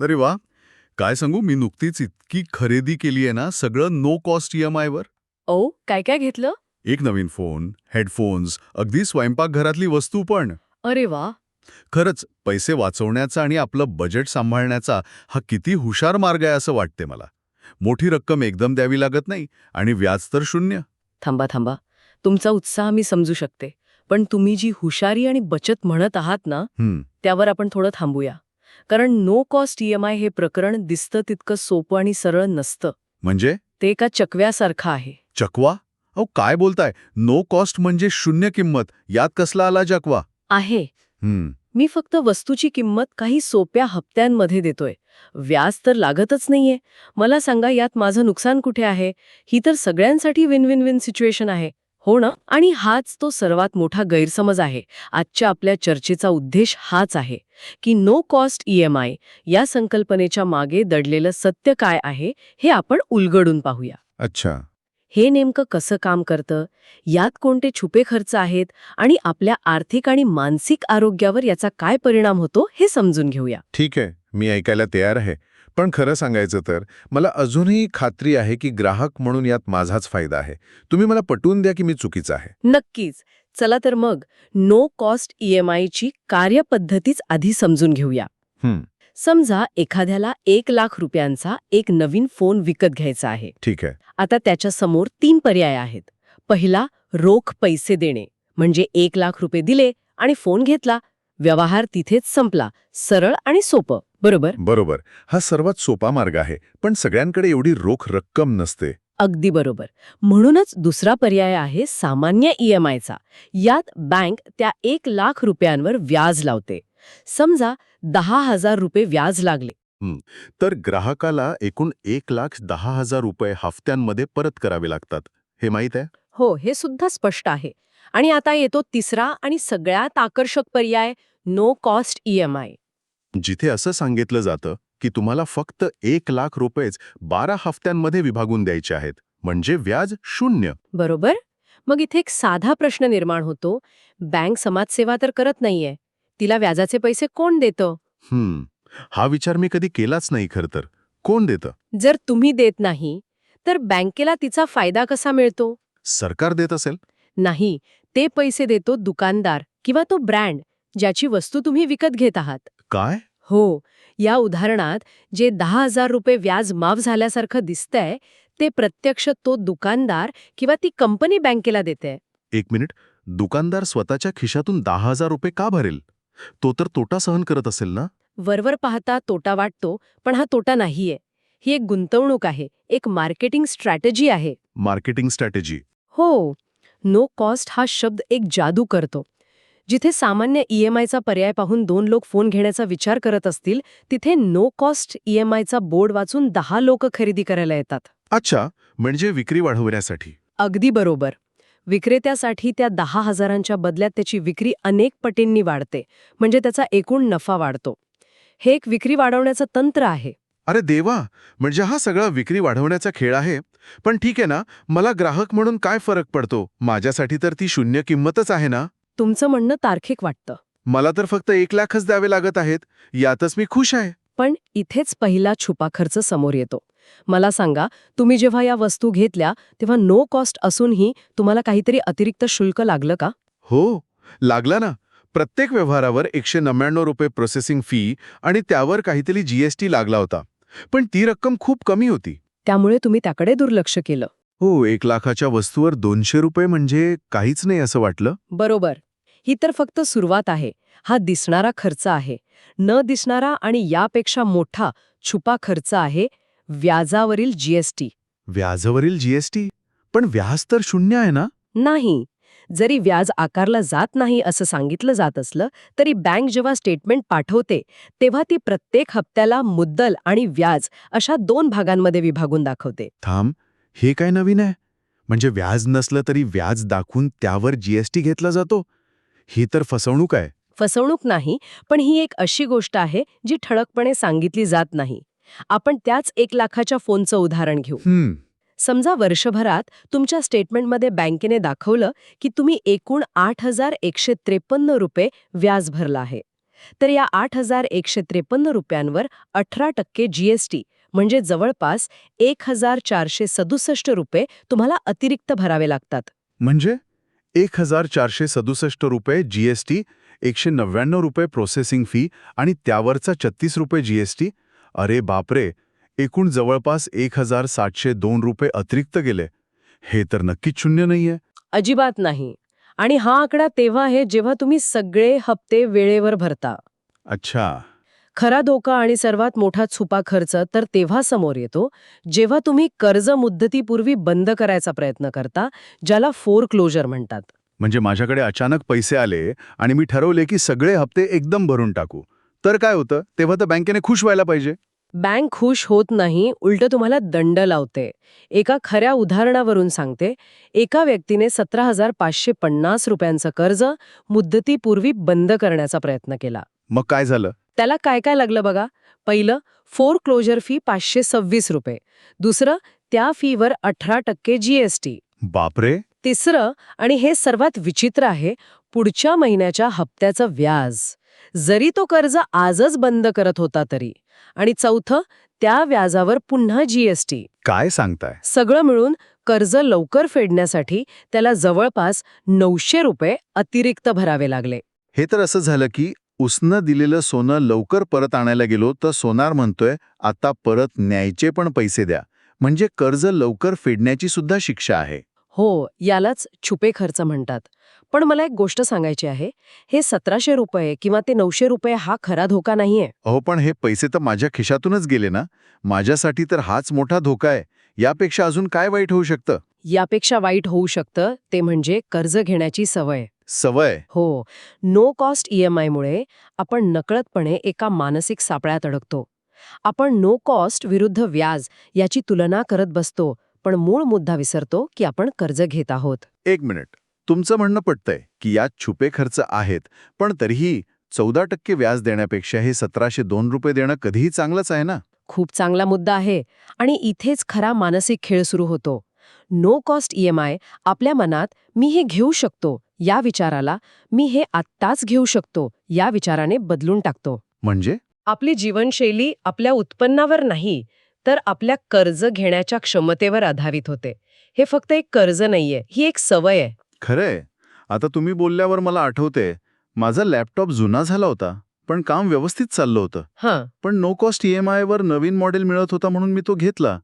अरे वा. काय सांगू मी नुकतीच इतकी खरेदी केली आहे ना सगळं नो कॉस्ट ई एम आयवर ओ काय काय घेतलं? एक नवीन फोन हेडफोन्स अगदी स्वयंपाकघरातली वस्तू पण. अरे वा. खरंच पैसे वाचवण्याचा आणि आपलं बजेट सांभाळण्याचा हा किती हुशार मार्ग आहे असं वाटते मला. मोठी रक्कम एकदम द्यावी लागत नाही आणि व्याज तर शून्य. थांबा थांबा. तुमचा उत्साह मी समजू शकते. पण तुम्ही जी हुशारी आणि बचत म्हणत आहात ना हं, त्यावर आपण थोडं थांबूया. कारण no cost E M I हे प्रकरण दिसतं तितकं सोपं आणि सरळ नसतं. म्हणजे? ते एका चकव्यासारखं आहे. चकवा? अहो काय बोलताय? नो कॉस्ट म्हणजे शून्य किंमत. यात कसला आला चकवा? आहे. मी फक्त वस्तूची किंमत काही सोप्या हप्त्यांमध्ये देतोय. व्याज तर लागतच नाहीये. मला सांगा यात माझं नुकसान कुठे आहे? ही तर सगळ्यांसाठी विन विन विन सिच्युएशन आहे. हो ना आणि हाच तो सर्वात मोठा गैरसमज आहे. आजच्या आपल्या चर्चेचा उद्देश हाच आहे की no cost E M I या संकल्पनेच्या मागे दडलेलं सत्य काय आहे हे आपण उलगडून पाहूया. अच्छा. हे नेमकं कसं काम करतं? यात कोणते छुपे खर्च आहेत? आणि आपल्या आर्थिक आणि मानसिक आरोग्यावर याचा काय परिणाम होतो हे समजून घेऊया. ठीक आहे मी ऐकायला तयार आहे. पण खरं सांगायचं तर मला अजूनही खात्री आहे की ग्राहक म्हणून यात माझाच फायदा आहे. तुम्ही मला पटवून द्या की मी चुकीचं आहे. नक्कीच. चला तर मग नो कॉस्ट ई एम आयची कार्यपद्धतीच आधी समजून घेऊया. समजा एखाद्याला एक लाख रुपयांचा एक नवीन फोन विकत घ्यायचा आहे. ठीक आहे. आता त्याच्यासमोर तीन पर्याय आहेत. पहिला रोख पैसे देणे म्हणजे एक लाख रुपये दिले आणि फोन घेतला व्यवहार तिथेच संपला. सरळ आणि सोपं. बरोबर? बरोबर. हा सर्वात सोपा मार्ग आहे पण सगळ्यांकडे एवढी रोख रक्कम नसते. अगदी बरोबर. म्हणूनच दुसरा पर्याय आहे सामान्य ई एम आयचा. यात बँक त्या एक लाख रुपयांवर व्याज लावते. समजा दहा हजार रुपये व्याज लागले. तर ग्राहकाला एकूण एक लाख दहा हजार रुपये हफ्त्यांमध्ये परत करावे लागतात. हे माहीत आहे? हो हे सुद्धा स्पष्ट आहे. आणि आता येतो तिसरा आणि सगळ्यात आकर्षक पर्याय no cost E M I जिथे असं सांगितलं जातं की तुम्हाला फक्त एक लाख रुपयेच बारा हफ्त्यांमध्ये विभागून द्यायचे आहेत म्हणजे व्याज शून्य. बरोबर? मग इथे एक साधा प्रश्न निर्माण होतो. बँक समाजसेवा तर करत नाहीये. तिला व्याजाचे पैसे कोण देतं? हम्म. हा विचार मी कधी केलाच नाही खरं तर. कोण देतं? जर तुम्ही देत नाही तर बँकेला तिचा फायदा कसा मिळतो? सरकार देत असेल. नाही. ते पैसे देतो दुकानदार किंवा तो ब्रँड ज्याची वस्तू तुम्ही विकत घेत आहात. काय? हो या उदाहरणात जे दहा हजार रुपये व्याज माफ झाल्यासारखं दिसतंय ते प्रत्यक्ष तो दुकानदार किंवा ती कंपनी बँकेला देते. एक मिनिट. दुकानदार स्वतःच्या खिशातून दहा हजार रुपये का भरेल? तो तर तोटा सहन करत असेल ना? वरवर पाहता तोटा वाटतो पण हा तोटा नाहीये. ही एक गुंतवणूक आहे एक मार्केटिंग स्ट्रॅटेजी आहे. Marketing strategy. हो. नो कॉस्ट हा शब्द एक जादू करतो. जिथे सामान्य ई एम आयचा पर्याय पाहून दोन लोक फोन घेण्याचा विचार करत असतील तिथे नो कॉस्ट ई एम आयचा बोर्ड वाचून दहा लोक खरेदी करायला येतात. अच्छा म्हणजे विक्री वाढवण्यासाठी. अगदी बरोबर. विक्रेत्यासाठी त्या दहा हजारांच्या बदल्यात त्याची विक्री अनेक पटींनी वाढते म्हणजे त्याचा एकूण नफा वाढतो. हे एक विक्री वाढवण्याचं तंत्र आहे. अरे देवा म्हणजे हा सगळा विक्री वाढवण्याचा खेळ आहे. पण ठीक आहे ना मला ग्राहक म्हणून काय फरक पडतो? माझ्यासाठी तर ती शून्य किंमतच आहे ना? तुमचं म्हणणं तार्किक वाटतं. मला तर फक्त एक लाखच द्यावे लागत आहेत. यातच मी खुश आहे. पण इथेच पहिला छुपा खर्च समोर येतो. मला सांगा तुम्ही जेव्हा या वस्तू घेतल्या तेव्हा नो कॉस्ट असूनही तुम्हाला काहीतरी अतिरिक्त शुल्क लागलं का? हो लागला ना. प्रत्येक व्यवहारावर एकशे नव्याण्णव रुपये प्रोसेसिंग फी आणि त्यावर काहीतरी जीएसटी लागला होता. पण ती रक्कम खूप कमी होती. त्यामुळे तुम्ही त्याकडे दुर्लक्ष केलं. हो एक लाखाच्या वस्तूवर दोनशे रुपये म्हणजे काहीच नाही असं वाटलं. बरोबर. ही तर फक्त सुरुवात आहे. हा दिसणारा खर्च आहे. न दिसणारा आणि यापेक्षा मोठा छुपा खर्च आहे व्याजावरील जीएसटी व्याजावरील जीएसटी पण व्याज तर शून्य आहे ना? नाही. जरी व्याज आकारलं जात नाही असं सांगितलं जात असलं तरी बँक जेव्हा स्टेटमेंट पाठवते तेव्हा ती प्रत्येक हप्त्याला मुद्दल आणि व्याज अशा दोन भागांमध्ये विभागून दाखवते. थांब हे काय नवीन आहे? म्हणजे व्याज नसलं तरी व्याज दाखवून त्यावर जीएसटी घेतला जातो? ही तर फसवणूक आहे. फसवणूक नाही पण ही एक अशी गोष्ट आहे जी ठळकपणे सांगितली जात नाही. आपण त्याच एक लाखाच्या फोनचं उदाहरण घेऊ. समजा वर्षभरात तुमच्या स्टेटमेंटमध्ये बँकेने दाखवलं की तुम्ही एकूण आठ हजार एकशे त्रेपन्न रुपये व्याज भरला आहे. तर या आठ हजार एकशे त्रेपन्न रुपयांवर अठरा टक्के जीएसटी म्हणजे जवळपास एक हजार चारशे सदुसष्ट रुपये तुम्हाला अतिरिक्त भरावे लागतात. म्हणजे? एक हजार चारशे सदुसष्ट रुपये जीएसटी एकशे नव्याण्णव रुपये प्रोसेसिंग फी आणि त्यावरचा छत्तीस रुपये जीएसटी अरे बापरे! एकूण जवळपास एक हजार सातशे दोन रुपये अतिरिक्त गेले. हे तर नक्कीच शून्य नाहीये. अजिबात नाही. आणि हा आकडा तेव्हा आहे जेव्हा तुम्ही सगळे हप्ते वेळेवर भरता. अच्छा. खरा धोका आणि सर्वात मोठा छुपा खर्च तर तेव्हा समोर येतो जेव्हा तुम्ही कर्ज मुदतीपूर्वी बंद करायचा प्रयत्न करता ज्याला फोर क्लोजर म्हणतात. म्हणजे माझ्याकडे अचानक पैसे आले आणि मी ठरवले की सगळे हप्ते एकदम भरून टाकू. तर काय होतं? तेव्हा तर बँकेने खुश व्हायला पाहिजे. बँक खुश होत नाही उलट तुम्हाला दंड लावते. एका खऱ्या उदाहरणावरून सांगते एका व्यक्तीने सतरा हजार पाचशे पन्नास रुपयांचं कर्ज मुदतीपूर्वी बंद करण्याचा प्रयत्न केला. मग काय झालं? त्याला काय काय लागलं बघा? पहिलं फोर क्लोजर फी पाचशे सव्वीस रुपये. दुसरं त्या फीवर अठरा टक्के जीएसटी बापरे! तिसरं आणि हे सर्वात विचित्र आहे पुढच्या महिन्याच्या हप्त्याचं व्याज. जरी तो कर्ज आजच बंद करत होता तरी. आणि चौथं त्या व्याजावर पुन्हा जीएसटी काय सांगताय? सगळं मिळून कर्ज लवकर फेडण्यासाठी त्याला जवळपास नऊशे रुपये अतिरिक्त भरावे लागले. हे तर असं झालं की उसनं दिलेलं सोनं लवकर परत आणायला गेलो तर सोनार म्हणतोय आता परत न्यायचे पण पैसे द्या. म्हणजे कर्ज लवकर फेडण्याची सुद्धा शिक्षा आहे. हो यालाच छुपे खर्च म्हणतात. पण मला एक गोष्ट सांगायची आहे. हे सतराशे रुपये किंवा ते नऊशे रुपये हा खरा धोका नाहीये. अहो पण हे पैसे तर माझ्या खिशातूनच गेले ना? माझ्यासाठी तर हाच मोठा धोका आहे. यापेक्षा अजून काय वाईट होऊ शकतं? यापेक्षा वाईट होऊ शकतं ते म्हणजे कर्ज घेण्याची सवय. सवय? हो. नो कॉस्ट ईएमआयमुळे आपण नकळतपणे एका मानसिक सापळ्यात अडकतो. आपण नो कॉस्ट विरुद्ध व्याज याची तुलना करत बसतो पण मूळ मुद्दा विसरतो की आपण कर्ज घेत आहोत. एक मिनिट. तुमचं म्हणणं पटतंय की यात छुपे खर्च आहेत पण तरीही चौदा टक्के व्याज देण्यापेक्षा हे सतराशे दोन रुपये देणं कधीही चांगलंच आहे ना? खूप चांगला मुद्दा आहे आणि इथेच खरा मानसिक खेळ सुरू होतो. नो कॉस्ट ईएमआय आपल्या मनात मी हे घेऊ शकतो या विचाराला मी हे आत्ताच घेऊ शकतो या विचाराने बदलून टाकतो. म्हणजे? आपली जीवनशैली आपल्या उत्पन्नावर नाही तर आपल्या कर्ज घेण्याच्या क्षमतेवर आधारित होते. हे फक्त एक कर्ज नाहीये ही एक सवय आहे. खरंय. आता तुम्ही बोलल्यावर मला आठवते माझा लॅपटॉप जुना झाला होता पण काम व्यवस्थित चाललं होतं. हां. पण नो कॉस्ट ई एम आयवर नवीन मॉडेल मिळत होता म्हणून मी तो घेतला.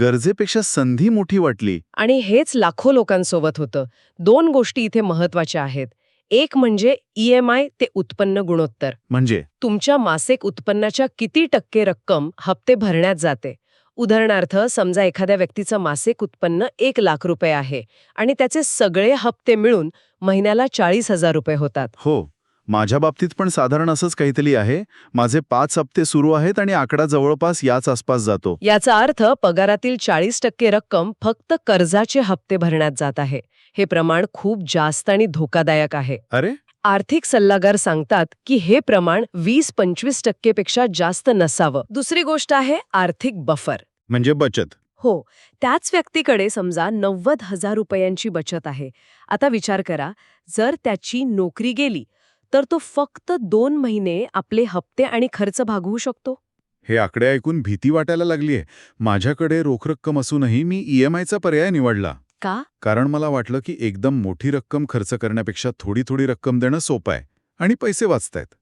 गरजेपेक्षा संधी मोठी वाटली. आणि हेच लाखो लोकांसोबत होतं. दोन गोष्टी इथे महत्त्वाच्या आहेत. एक म्हणजे ईएमआय ते उत्पन्न गुणोत्तर. म्हणजे? तुमच्या मासिक उत्पन्नाच्या किती टक्के रक्कम हप्ते भरण्यात जाते? उदाहरणार्थ समजा एखाद्या व्यक्तीचं मासिक उत्पन्न एक लाख रुपये आहे आणि त्याचे सगळे हप्ते मिळून महिन्याला चाळीस हजार रुपये होतात. हो माझ्या बाबतीत पण साधारण असंच काहीतरी आहे. माझे पाच हप्ते सुरू आहेत आणि आकडा जवळपास याच आसपास जातो. याचा अर्थ पगारातील चाळीस टक्के रक्कम फक्त कर्जाचे हप्ते भरण्यात जात आहे. हे प्रमाण खूप जास्त आणि धोकादायक आहे. अरे आर्थिक सल्लागार सांगतात की हे प्रमाण वीस पंचवीस टक्केपेक्षा जास्त नसावं. दुसरी गोष्ट आहे आर्थिक बफर. म्हणजे बचत. हो त्याच व्यक्तीकडे समजा नव्वद हजार रुपयांची बचत आहे. आता विचार करा जर त्याची नोकरी गेली तर तो फक्त दोन महिने आपले हप्ते आणि खर्च भागवू शकतो? हे आकडे ऐकून भीती वाटायला लागलीय. माझ्याकडे रोख रक्कम असूनही मी ई एम आयचा पर्याय निवडला. का? कारण मला वाटलं की एकदम मोठी रक्कम खर्च करण्यापेक्षा थोडी थोडी रक्कम देणं सोपं आहे आणि पैसे वाचतायत.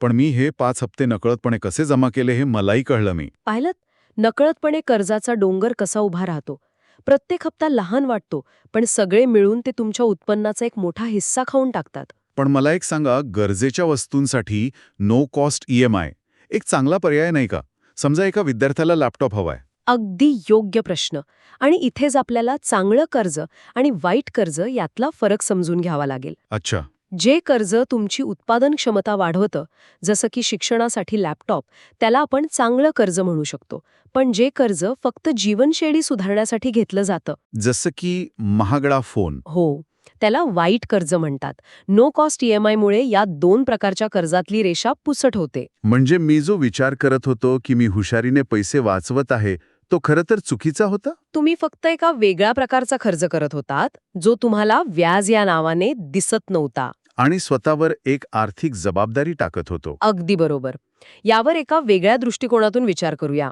पण मी हे पाच हप्ते नकळतपणे कसे जमा केले हे मलाही कळलं मी. पाहिलं नकळतपणे कर्जाचा डोंगर कसा उभा राहतो? प्रत्येक हप्ता लहान वाटतो पण सगळे मिळून ते तुमच्या उत्पन्नाचा एक मोठा हिस्सा खाऊन टाकतात. पण मला एक सांगा गरजेच्या वस्तूंसाठी no cost E M I एक चांगला पर्याय नाही का? समजा एका विद्यार्थ्याला लॅपटॉप हवाय. अगदी योग्य प्रश्न. आणि इथेच आपल्याला चांगलं कर्ज आणि वाईट कर्ज यातला फरक समजून घ्यावा लागेल. अच्छा. जे कर्ज तुमची उत्पादन क्षमता वाढवतं जसं की शिक्षणासाठी लॅपटॉप त्याला आपण चांगलं कर्ज म्हणू शकतो. पण जे कर्ज फक्त जीवनशैली सुधारण्यासाठी घेतलं जातं. जसं की महागडा फोन. हो. त्याला वाईट कर्ज म्हणतात. नो कॉस्ट ईएमआयमुळे या दोन प्रकारच्या कर्जातली रेषा पुसट होते. म्हणजे मी जो विचार करत होतो की मी हुशारीने पैसे वाचवत आहे तो खरं तर चुकीचा होता? तुम्ही फक्त एका वेगळ्या प्रकारचा खर्च करत होतात जो तुम्हाला व्याज या नावाने दिसत नव्हता. आणि स्वतःवर एक आर्थिक जबाबदारी टाकत होतो. अगदी बरोबर. यावर एका वेगळ्या दृष्टिकोनातून विचार करूया.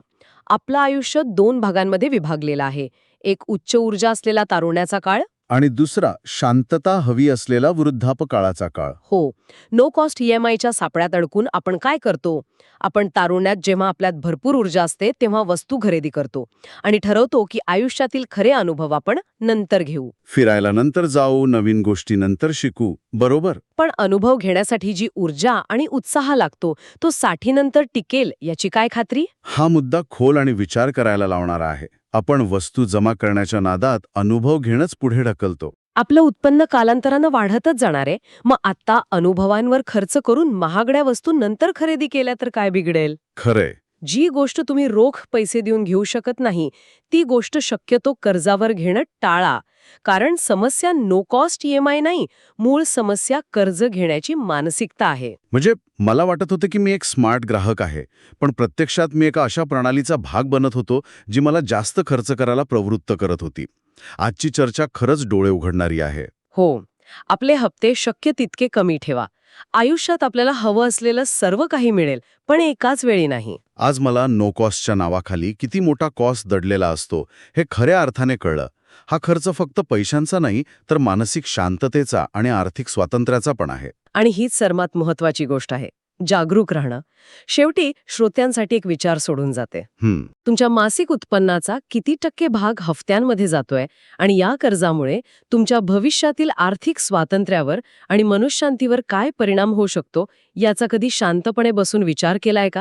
आपलं आयुष्य दोन भागांमध्ये विभागलेलं आहे. एक उच्च ऊर्जा असलेला तारुण्याचा काळ आणि दुसरा शांतता हवी असलेला वृद्धापकाळाचा काळ. हो. नो कॉस्ट ईएमआयच्या सापळ्यात अडकून आपण काय करतो? आपण तारुण्यात जेव्हा आपल्यात भरपूर ऊर्जा असते तेव्हा वस्तू खरेदी करतो आणि ठरवतो की आयुष्यातील खरे अनुभव आपण नंतर घेऊ. फिरायला नंतर जाऊ नवीन गोष्टी नंतर शिकू बरोबर? पण अनुभव घेण्यासाठी जी ऊर्जा आणि उत्साह लागतो तो साठीनंतर टिकेल याची काय खात्री? हा मुद्दा खोल आणि विचार करायला लावणारा आहे. आपण वस्तू जमा करण्याच्या नादात अनुभव घेणंच पुढे ढकलतो. आपलं उत्पन्न कालांतरानं वाढतच जाणार आहे मग आता अनुभवांवर खर्च करून महागड्या वस्तू नंतर खरेदी केल्या तर काय बिघडेल? खरंय. जी गोष्ट तुम्ही रोख पैसे देऊन घेऊ शकत नाही ती गोष्ट शक्यतो कर्जावर घेणं टाळा. कारण समस्या नो कॉस्ट ईएमआय नाही मूळ समस्या कर्ज घेण्याची मानसिकता आहे. म्हणजे मला वाटत होतं की मी एक स्मार्ट ग्राहक आहे पण प्रत्यक्षात मी एका अशा प्रणालीचा भाग बनत होतो जी मला जास्त खर्च करायला प्रवृत्त करत होती. आजची चर्चा खरंच डोळे उघडणारी आहे. हो आपले हप्ते शक्य तितके कमी ठेवा. आयुष्यात आपल्याला हवं असलेलं सर्व काही मिळेल पण एकाच वेळी नाही. आज मला नो कॉस्टच्या नावाखाली किती मोठा कॉस्ट दडलेला असतो हे खऱ्या अर्थाने कळलं. हा खर्च फक्त पैशांचा नाही तर मानसिक शांततेचा आणि आर्थिक स्वातंत्र्याचा पण आहे. आणि हीच सर्वात महत्वाची गोष्ट आहे. जागरूक राहणं. शेवटी श्रोत्यांसाठी एक विचार सोडून जाते. तुमच्या मासिक उत्पन्नाचा किती टक्के भाग हफ्त्यांमध्ये जातोय आणि या कर्जामुळे तुमच्या भविष्यातील आर्थिक स्वातंत्र्यावर आणि मनुष्यशांतीवर काय परिणाम होऊ शकतो याचा कधी शांतपणे बसून विचार केलाय का?